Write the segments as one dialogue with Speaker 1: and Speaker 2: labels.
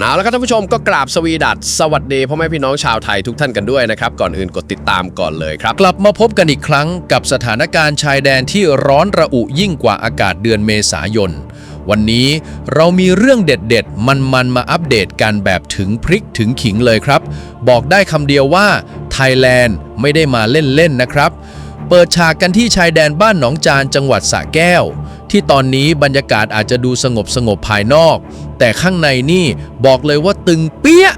Speaker 1: เอาละครับท่านผู้ชมก็กราบสวีดัสสวัสดีพ่อแม่พี่น้องชาวไทยทุกท่านกันด้วยนะครับ ก่อนอื่นกดติดตามก่อนเลยครับ
Speaker 2: กลับมาพบกันอีกครั้งกับสถานการณ์ชายแดนที่ร้อนระอุยิ่งกว่าอากาศเดือนเมษายน วันนี้เรามีเรื่องเด็ดๆ มันๆ มาอัปเดตกันแบบถึงพริกถึงขิงเลยครับ บอกได้คำเดียวว่าไทยแลนด์ไม่ได้มาเล่นๆนะครับ เปิดฉากกันที่ชายแดนบ้านหนองจานจังหวัดสระแก้ว ที่ตอนนี้บรรยากาศอาจจะดูสงบสงบภายนอก แต่ข้างในนี่บอกเลยว่าตึงเปี้ย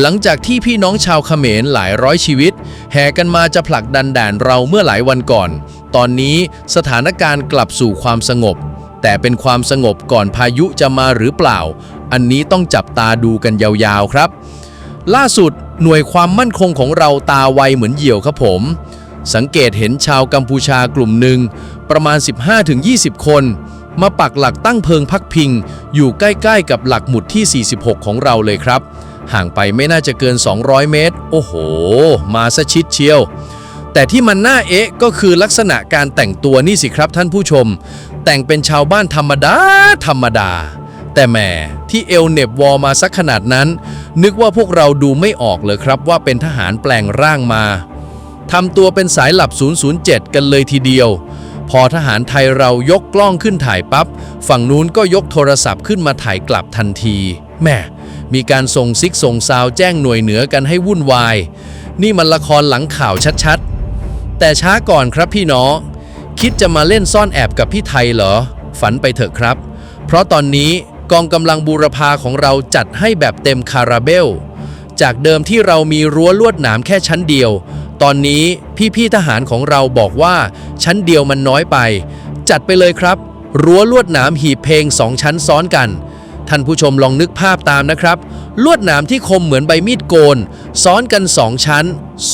Speaker 2: หลังจากที่พี่น้องชาวเขมรหลายร้อยชีวิต แห่กันมาจะผลักดันด่านเราเมื่อหลายวันก่อน ตอนนี้สถานการณ์กลับสู่ความสงบ แต่เป็นความสงบก่อนพายุจะมาหรือเปล่า อันนี้ต้องจับตาดูกันยาวๆครับ ล่าสุดหน่วยความมั่นคงของเราตาไวเหมือนเหยี่ยวครับผม สังเกตเห็นชาวกัมพูชากลุ่มหนึ่ง ประมาณ 15-20 คน มาปักหลักตั้งเพิงพักพิง อยู่ใกล้ๆ กับหลักหมุดที่ 46 ของเราเลยครับ ห่างไปไม่น่าจะเกิน 200 เมตร โอ้โห มาซะชิดเชียว แต่ที่มันน่าเอ๊ะก็คือลักษณะการแต่งตัวนี่สิครับท่านผู้ชม แต่งเป็นชาวบ้านธรรมดา ธรรมดา แต่แหมที่เอลเน็บวอมาสักขนาดนั้น นึกว่าพวกเราดูไม่ออกเลยครับว่าเป็นทหารแปลงร่างมาทำตัวเป็นสายหลับ 007 กันเลยทีเดียว พอทหารไทยเรายกกล้องขึ้นถ่ายปับ๊บฝั่งนู้นก็ยกโทรศัพท์ขึ้นมาถ่ายกลับทันทีแม่มีการส่งซิกส่งซาวแจ้งหน่วยเหนือกันให้วุ่นวาย นี่มันละครหลังข่าวชัดๆ แต่ช้าก่อนครับพี่น้อง คิดจะมาเล่นซ่อนแอบกับพี่ไทยเหรอ ฝันไปเถอะครับ เพราะตอนนี้กองกำลังบูรพาของเราจัดให้แบบเต็มคาราเบล จากเดิมที่เรามีรั้วลวดหนามแค่ชั้นเดียว ตอนนี้พี่ๆทหารของเราบอกว่า ชั้นเดียวมันน้อยไป จัดไปเลยครับ รั้วลวดหนามหีบเพลงสองชั้นซ้อนกัน ท่านผู้ชมลองนึกภาพตามนะครับ ลวดหนามที่คมเหมือนใบมีดโกน ซ้อนกันสองชั้น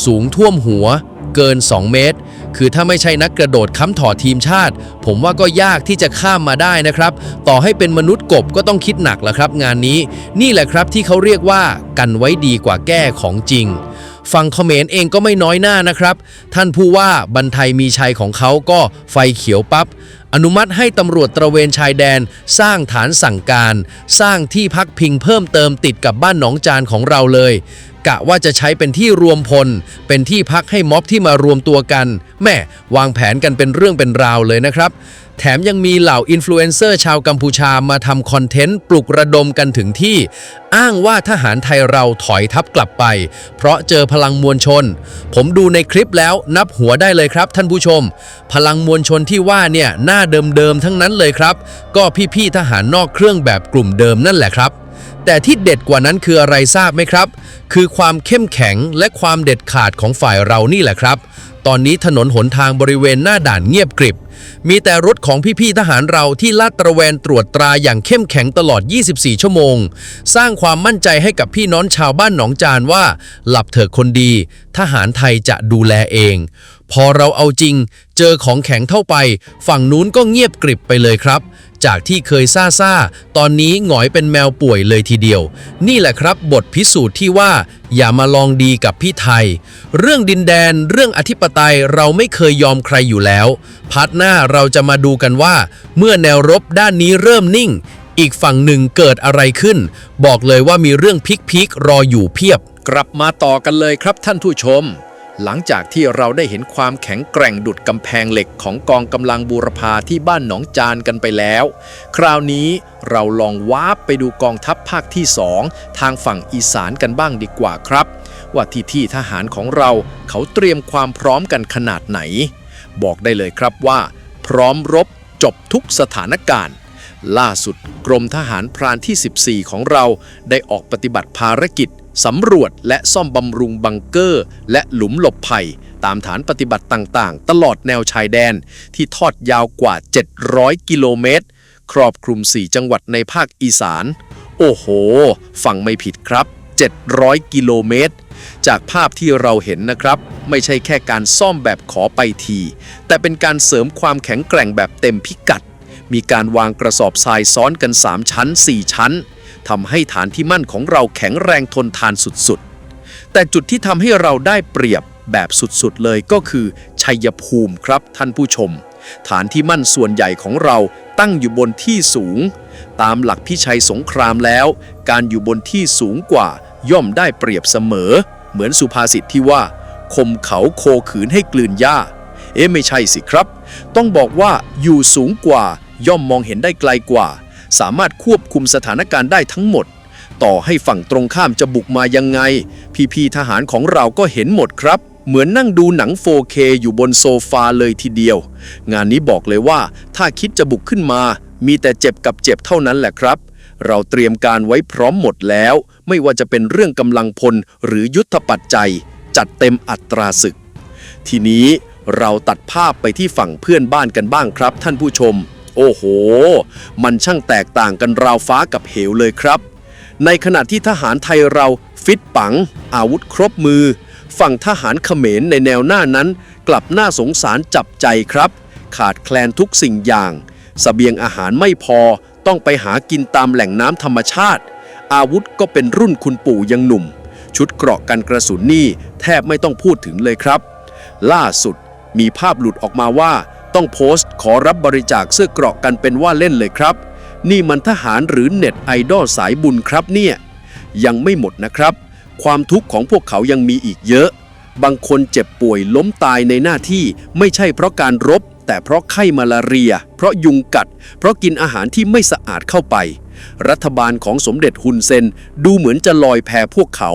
Speaker 2: สูงท่วมหัว เกิน 2 เมตร คือถ้าไม่ใช่นักกระโดดค้ำถอดทีมชาติ ผมว่าก็ยากที่จะข้ามมาได้นะครับ ต่อให้เป็นมนุษย์กบก็ต้องคิดหนักแหละครับ งานนี้ นี่แหละครับที่เขาเรียกว่ากันไว้ดีกว่าแก้ของจริง ฝั่งเขมรเองก็ไม่น้อยหน้านะครับ ท่านผู้ว่าบรรไทยมีชัยของเขาก็ไฟเขียวปับ๊บอนุมัติให้ตำรวจตระเวนชายแดน สร้างฐานสั่งการ สร้างที่พักพิงเพิ่มเติมติดกับบ้านหนองจานของเราเลย กะว่าจะใช้เป็นที่รวมพล เป็นที่พักให้ม็อบที่มารวมตัวกันแม่วางแผนกันเป็นเรื่องเป็นราวเลยนะครับ แถมยังมีเหล่าอินฟลูเอนเซอร์ชาวกัมพูชามาทำคอนเทนต์ปลุกระดมกันถึงที่ อ้างว่าทหารไทยเราถอยทัพกลับไป เพราะเจอพลังมวลชน ผมดูในคลิปแล้วนับหัวได้เลยครับท่านผู้ชม พลังมวลชนที่ว่าเนี่ยหน้าเดิมๆทั้งนั้นเลยครับ ก็พี่ๆทหารนอกเครื่องแบบกลุ่มเดิมนั่นแหละครับ แต่ที่เด็ดกว่านั้นคืออะไรทราบไหมครับ คือความเข้มแข็งและความเด็ดขาดของฝ่ายเรานี่แหละครับ ตอนนี้ถนนหนทางบริเวณหน้าด่านเงียบกริบ มีแต่รถของพี่ๆทหารเราที่ลาดตระเวนตรวจตราอย่างเข้มแข็งตลอด 24 ชั่วโมง สร้างความมั่นใจให้กับพี่น้องชาวบ้านหนองจานว่า หลับเถอะคนดี ทหารไทยจะดูแลเอง พอเราเอาจริง เจอของแข็งเข้าไป ฝั่งนู้นก็เงียบกริบไปเลยครับ จากที่เคยซ่าซ่าตอนนี้หงอยเป็นแมวป่วยเลยทีเดียว นี่แหละครับบทพิสูจน์ที่ว่า อย่ามาลองดีกับพี่ไทย เรื่องดินแดนเรื่องอธิปไตยเราไม่เคยยอมใครอยู่แล้ว พัดหน้าเราจะมาดูกันว่า เมื่อแนวรบด้านนี้เริ่มนิ่ง อีกฝั่งหนึ่งเกิดอะไรขึ้น บอกเลยว่ามีเรื่องพิกๆรออยู่เพียบ
Speaker 3: กลับมาต่อกันเลยครับท่านผู้ชม หลังจากที่เราได้เห็นความแข็งแกร่งดุดกำแพงเหล็กของกองกำลังบูรพาที่บ้านหนองจานกันไปแล้ว คราวนี้เราลองวาร์ปไปดูกองทัพภาคที่สองทางฝั่งอีสานกันบ้างดีกว่าครับ ว่าที่ที่ทหารของเราเขาเตรียมความพร้อมกันขนาดไหน บอกได้เลยครับว่า พร้อมรบจบทุกสถานการณ์ ล่าสุดกรมทหารพรานที่ 14 ของเราได้ออกปฏิบัติภารกิจ สำรวจและซ่อมบำรุงบังเกอร์ และหลุมหลบภัย ตามฐานปฏิบัติต่างๆ ตลอดแนวชายแดน ที่ทอดยาวกว่า 700 กิโลเมตร ครอบคลุม 4 จังหวัดในภาคอีสาน โอ้โห ฟังไม่ผิดครับ 700 กิโลเมตร จากภาพที่เราเห็นนะครับ ไม่ใช่แค่การซ่อมแบบขอไปที แต่เป็นการเสริมความแข็งแกร่งแบบเต็มพิกัด มีการวางกระสอบทรายซ้อนกัน 3 ชั้น 4 ชั้น ทำให้ฐานที่มั่นของเราแข็งแรงทนทานสุดๆ แต่จุดที่ทำให้เราได้เปรียบแบบสุดๆเลยก็คือ ชัยภูมิครับท่านผู้ชม ฐานที่มั่นส่วนใหญ่ของเราตั้งอยู่บนที่สูง ตามหลักพิชัยสงครามแล้ว การอยู่บนที่สูงกว่าย่อมได้เปรียบเสมอ เหมือนสุภาษิตที่ว่าคมเขาโคขืนให้กลืนหญ้า เอ๊ะไม่ใช่สิครับ ต้องบอกว่าอยู่สูงกว่าย่อมมองเห็นได้ไกลกว่า สามารถควบคุมสถานการณ์ได้ทั้งหมด ต่อให้ฝั่งตรงข้ามจะบุกมายังไง พี่ๆทหารของเราก็เห็นหมดครับ เหมือนนั่งดูหนัง 4K อยู่บนโซฟาเลยทีเดียว งานนี้บอกเลยว่า ถ้าคิดจะบุกขึ้นมา มีแต่เจ็บกับเจ็บเท่านั้นแหละครับ เราเตรียมการไว้พร้อมหมดแล้ว ไม่ว่าจะเป็นเรื่องกำลังพลหรือยุทธปัจจัย จัดเต็มอัตราศึก ทีนี้เราตัดภาพไปที่ฝั่งเพื่อนบ้านกันบ้างครับ ท่านผู้ชม โอ้โห มันช่างแตกต่างกันราวฟ้ากับเหวเลยครับ ในขณะที่ทหารไทยเราฟิตปัง อาวุธครบมือ ฝั่งทหารเขมรในแนวหน้านั้น กลับน่าสงสารจับใจครับ ขาดแคลนทุกสิ่งอย่างสเสบียงอาหารไม่พอต้องไปหากินตามแหล่งน้ำธรรมชาติ อาวุธก็เป็นรุ่นคุณปู่ยังหนุ่ม ชุดเกราะกันกระสุนนี่แทบไม่ต้องพูดถึงเลยครับ ล่าสุดมีภาพหลุดออกมาว่า ต้องโพสต์ขอรับบริจาคเสื้อเกราะกันเป็นว่าเล่นเลยครับ นี่มันทหารหรือเน็ตไอดอลสายบุญครับเนี่ย ยังไม่หมดนะครับ ความทุกข์ของพวกเขายังมีอีกเยอะ บางคนเจ็บป่วยล้มตายในหน้าที่ไม่ใช่เพราะการรบ แต่เพราะไข้มาลาเรีย เพราะยุงกัด เพราะกินอาหารที่ไม่สะอาดเข้าไป รัฐบาลของสมเด็จฮุนเซนดูเหมือนจะลอยแพพวกเขา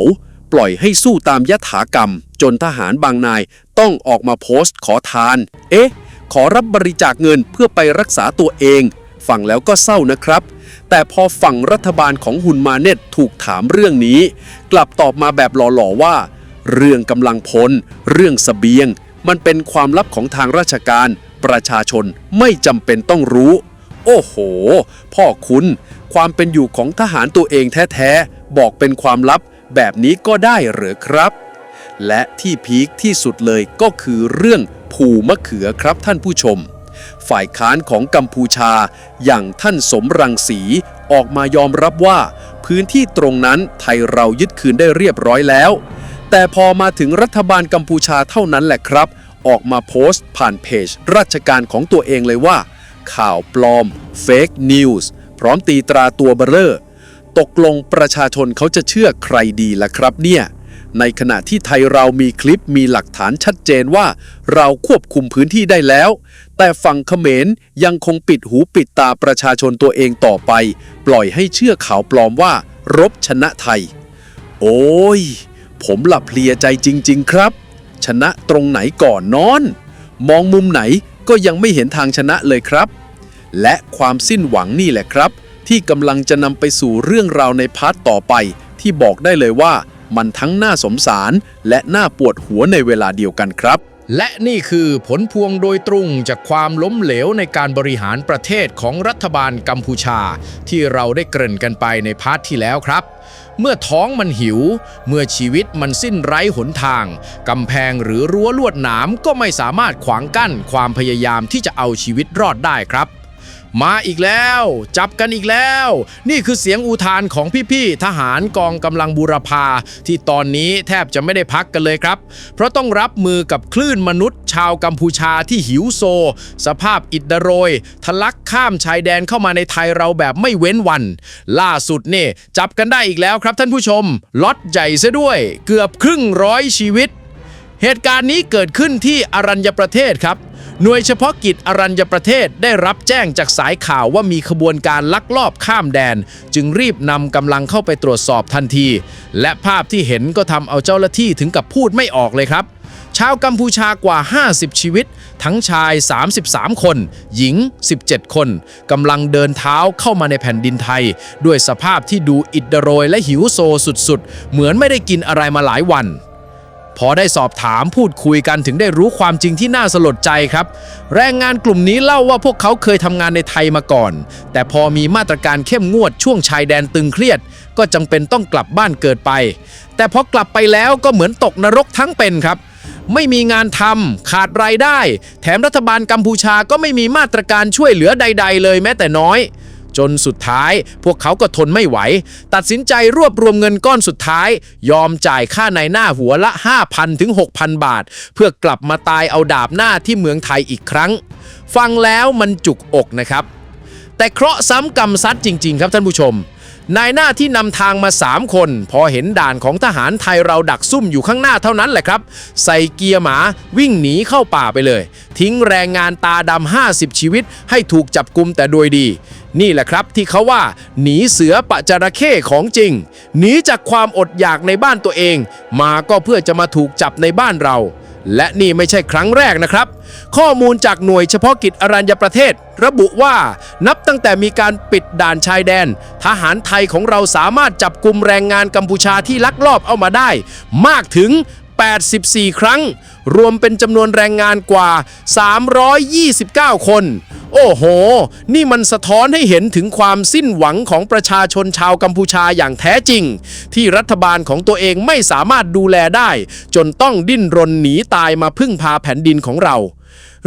Speaker 3: ปล่อยให้สู้ตามยถากรรม จนทหารบางนายต้องออกมาโพสต์ขอทาน เอ๊ะ ขอรับบริจาคเงินเพื่อไปรักษาตัวเอง ฟังแล้วก็เศร้านะครับ แต่พอฝั่งรัฐบาลของฮุนมาเนตถูกถามเรื่องนี้ กลับตอบมาแบบหล่อๆว่า เรื่องกำลังพล เรื่องสเสบียง มันเป็นความลับของทางราชการ ประชาชนไม่จำเป็นต้องรู้ โอ้โห พ่อคุณ ความเป็นอยู่ของทหารตัวเองแท้ๆ บอกเป็นความลับแบบนี้ก็ได้หรือครับ และที่พีคที่สุดเลยก็คือเรื่องผูมะเขือครับท่านผู้ชม ฝ่ายค้านของกัมพูชาอย่างท่านสมรังสีออกมายอมรับว่า พื้นที่ตรงนั้นไทยเรายึดคืนได้เรียบร้อยแล้ว แต่พอมาถึงรัฐบาลกัมพูชาเท่านั้นแหละครับ ออกมาโพสต์ผ่านเพจ ราชการของตัวเองเลยว่า ข่าวปลอม Fake News พร้อมตีตราตัวเบอร์เรอตกลงประชาชนเขาจะเชื่อใครดีล่ะครับเนี่ย ในขณะที่ไทยเรามีคลิปมีหลักฐานชัดเจนว่า เราควบคุมพื้นที่ได้แล้ว แต่ฝั่งเขมรยังคงปิดหูปิดตาประชาชนตัวเองต่อไป ปล่อยให้เชื่อข่าวปลอมว่า รบชนะไทย โอ้ย ผมหลับเพลียใจจริง ๆ ครับ ชนะตรงไหนก่อนนอน มองมุมไหนก็ยังไม่เห็นทางชนะเลยครับ และความสิ้นหวังนี่แหละครับ ที่กำลังจะนำไปสู่เรื่องราวในพาร์ทต่อไป ที่บอกได้เลยว่า มันทั้งน่าสมสารและน่าปวดหัวในเวลาเดียวกันครับ
Speaker 2: และนี่คือผลพวงโดยตรงจากความล้มเหลวในการบริหารประเทศของรัฐบาลกัมพูชา ที่เราได้เกริ่นกันไปในพาร์ทที่แล้วครับเมื่อท้องมันหิว เมื่อชีวิตมันสิ้นไร้หนทาง กำแพงหรือรั้วลวดหนามก็ไม่สามารถขวางกั้นความพยายามที่จะเอาชีวิตรอดได้ครับ มาอีกแล้ว จับกันอีกแล้ว นี่คือเสียงอุทานของพี่ๆทหารกองกำลังบูรพา ที่ตอนนี้แทบจะไม่ได้พักกันเลยครับ เพราะต้องรับมือกับคลื่นมนุษย์ ชาวกัมพูชาที่หิวโซ สภาพอิดโรย ทะลักข้ามชายแดนเข้ามาในไทยเราแบบไม่เว้นวัน ล่าสุดเนี่ยจับกันได้อีกแล้วครับท่านผู้ชมล็อตใหญ่ซะด้วย เกือบครึ่งร้อยชีวิต เหตุการณ์นี้เกิดขึ้นที่อรัญญประเทศครับ หน่วยเฉพาะกิจอรัญญประเทศได้รับแจ้งจากสายข่าวว่ามีขบวนการลักลอบข้ามแดน จึงรีบนำกำลังเข้าไปตรวจสอบทันที และภาพที่เห็นก็ทำเอาเจ้าหน้าที่ถึงกับพูดไม่ออกเลยครับ ชาวกัมพูชากว่า 50 ชีวิต ทั้งชาย 33 คน หญิง 17 คนกำลังเดินเท้าเข้ามาในแผ่นดินไทย ด้วยสภาพที่ดูอิดโรยและหิวโซสุดๆ เหมือนไม่ได้กินอะไรมาหลายวัน พอได้สอบถามพูดคุยกันถึงได้รู้ความจริงที่น่าสลดใจครับ แรงงานกลุ่มนี้เล่าว่าพวกเขาเคยทำงานในไทยมาก่อน แต่พอมีมาตรการเข้มงวดช่วงชายแดนตึงเครียด ก็จำเป็นต้องกลับบ้านเกิดไป แต่พอกลับไปแล้วก็เหมือนตกนรกทั้งเป็นครับ ไม่มีงานทำขาดรายได้ แถมรัฐบาลกัมพูชาก็ไม่มีมาตรการช่วยเหลือใด ๆ เลยแม้แต่น้อย จนสุดท้าย พวกเขาก็ทนไม่ไหว ตัดสินใจรวบรวมเงินก้อนสุดท้าย ยอมจ่ายค่าในหน้าหัวละ 5,000ถึง6,000 บาท เพื่อกลับมาตายเอาดาบหน้าที่เมืองไทยอีกครั้ง ฟังแล้วมันจุกอกนะครับ
Speaker 1: แต่เคราะห์ซ้ำกรรมซัดจริง ๆ ครับท่านผู้ชม นายหน้าที่นำทางมา 3 คน พอเห็นด่านของทหารไทยเราดักซุ่มอยู่ข้างหน้าเท่านั้นแหละครับ ใส่เกียร์หมาวิ่งหนีเข้าป่าไปเลย ทิ้งแรงงานตาดำ50 ชีวิต ให้ถูกจับกุมแต่โดยดี นี่แหละครับที่เขาว่า หนีเสือปะจระเข้ของจริง หนีจากความอดอยากในบ้านตัวเอง มาก็เพื่อจะมาถูกจับในบ้านเรา และนี่ไม่ใช่ครั้งแรกนะครับ ข้อมูลจากหน่วยเฉพาะกิจอรัญญประเทศ ระบุว่านับตั้งแต่มีการปิดด่านชายแดน ทหารไทยของเราสามารถจับกลุ่มแรงงานกัมพูชาที่ลักลอบเอามาได้ มากถึง 84 ครั้งรวมเป็นจำนวนแรงงานกว่า 329 คน โอ้โห นี่มันสะท้อนให้เห็นถึงความสิ้นหวังของประชาชนชาวกัมพูชาอย่างแท้จริง ที่รัฐบาลของตัวเองไม่สามารถดูแลได้ จนต้องดิ้นรนหนีตายมาพึ่งพาแผ่นดินของเรา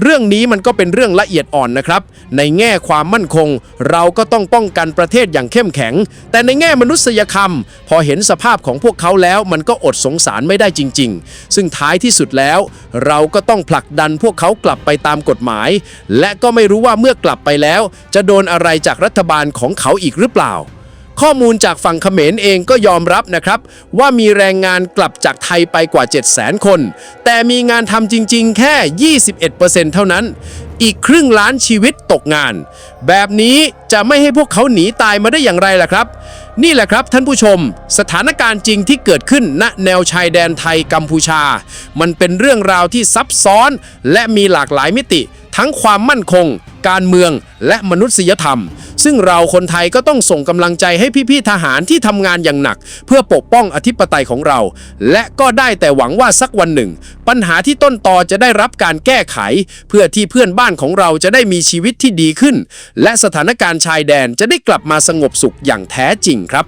Speaker 1: เรื่องนี้มันก็เป็นเรื่องละเอียดอ่อนนะครับ ในแง่ความมั่นคง เราก็ต้องป้องกันประเทศอย่างเข้มแข็ง แต่ในแง่มนุษยธรรม พอเห็นสภาพของพวกเขาแล้วมันก็อดสงสารไม่ได้จริง ๆ ซึ่งท้ายที่สุดแล้วเราก็ต้องผลักดันพวกเขากลับไปตามกฎหมาย และก็ไม่รู้ว่าเมื่อกลับไปแล้ว จะโดนอะไรจากรัฐบาลของเขาอีกหรือเปล่า ข้อมูลจากฝั่งเขมรเองก็ยอมรับนะครับ ว่ามีแรงงานกลับจากไทยไปกว่า 7 0 0 0 0 คน แต่มีงานทำจริง ๆ แค่ 21%เท่านั้นอีกครึ่งล้านชีวิตตกงาน แบบนี้จะไม่ให้พวกเขาหนีตายมาได้อย่างไรล่ะครับ นี่แหละครับท่านผู้ชม สถานการณ์จริงที่เกิดขึ้นณแนวชายแดนไทยกัมพูชา มันเป็นเรื่องราวที่ซับซ้อน และมีหลากหลายมิติ ทั้งความมั่นคง การเมืองและมนุษยธรรม ซึ่งเราคนไทยก็ต้องส่งกำลังใจให้พี่ๆทหารที่ทำงานอย่างหนัก เพื่อปกป้องอธิปไตยของเรา และก็ได้แต่หวังว่าสักวันหนึ่ง ปัญหาที่ต้นตอจะได้รับการแก้ไข เพื่อที่เพื่อนบ้านของเราจะได้มีชีวิตที่ดีขึ้น และสถานการณ์ชายแดนจะได้กลับมาสงบสุขอย่างแท้จริงครับ